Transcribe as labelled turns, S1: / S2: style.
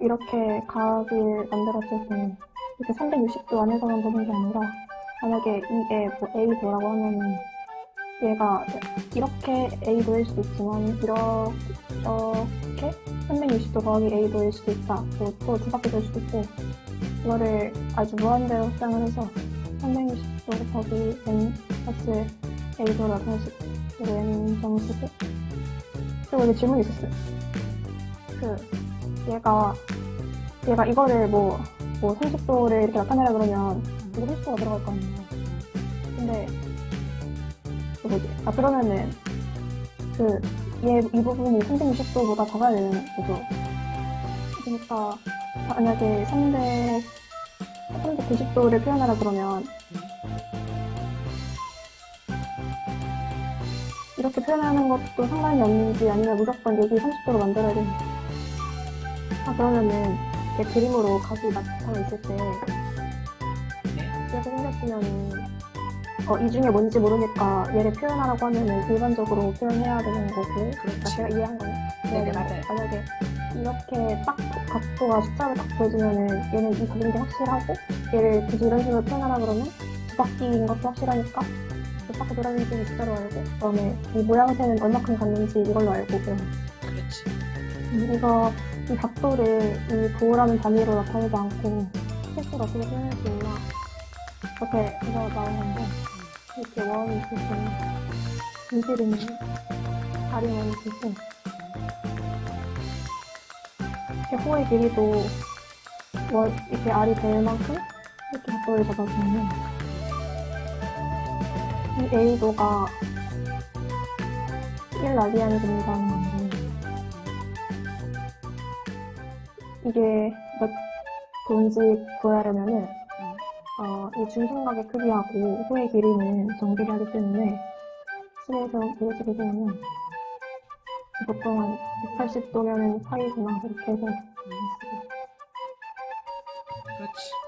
S1: 이렇게 각을 만들었을 때 이렇게 360도 안에서만 보는 게 아니라 만약에 이에 뭐 A도라고 하면은 얘가 이렇게 A도일 수도 있지만 이렇게 360도 더하기 A도일 수도 있다. 그리고 또두 바퀴 될 수도 있고 이거를 아주 무한대로 확장을 해서 360도 곱하기 N 플러스 A도 나타내시고 그리고 N 정식을 그리고 여기 질문이 있었어요. 그 얘가 얘가 이거를 뭐, 뭐 30도를 이렇게 나타내라 그러면 이거 30도가 들어갈 거 아니에요. 근데 그 뭐지? 아 그러면은 그 얘 이 부분이 360도보다 작아야 되는 거죠. 그러니까 만약에 300 390도를 표현하라 그러면 이렇게 표현하는 것도 상관이 없는지 아니면 무조건 여기 30도로 만들어야 되는지 아 그러면은 얘 그림으로 각이 나타나 있을 때
S2: 네.
S1: 이렇게 생겼으면은 어, 이 중에 뭔지 모르니까 얘를 표현하라고 하면은 일반적으로 표현해야 되는 거고 아,
S2: 그렇지.
S1: 제가 이해한 거예요.
S2: 네네, 맞아요.
S1: 만약에 이렇게 딱 각도가 숫자로 딱 보여주면은 얘는 이 그림이 확실하고 얘를 굳이 이런 식으로 표현하라 그러면 두 바퀴인 것도 확실하니까 몇 바퀴 돌았는지 숫자로 알고 그다음에 이 모양새는 얼마큼 갔는지 이걸로 알고 그냥
S2: 그렇지.
S1: 음, 이거 이 각도를 이 도라는 단위로 나타내지 않고 실수로 어떻게 표현할 수 있나 이렇게 해서 나오는데 이렇게 원이 있을 때 인실은 다리 원이 있을 때 이렇게 호의 길이도 원 이렇게 알이 될 만큼 이렇게 각도를 잡아주면 이 A도가 1 라디안이 된다는 이게 몇 도인지 구하려면은 어, 이 중심각의 크기하고 호의 길이는 정비를 하기 때문에 수에서 이렇게 되면 보통 한 180도면은 파이구나 이렇게 해서
S2: 그렇지.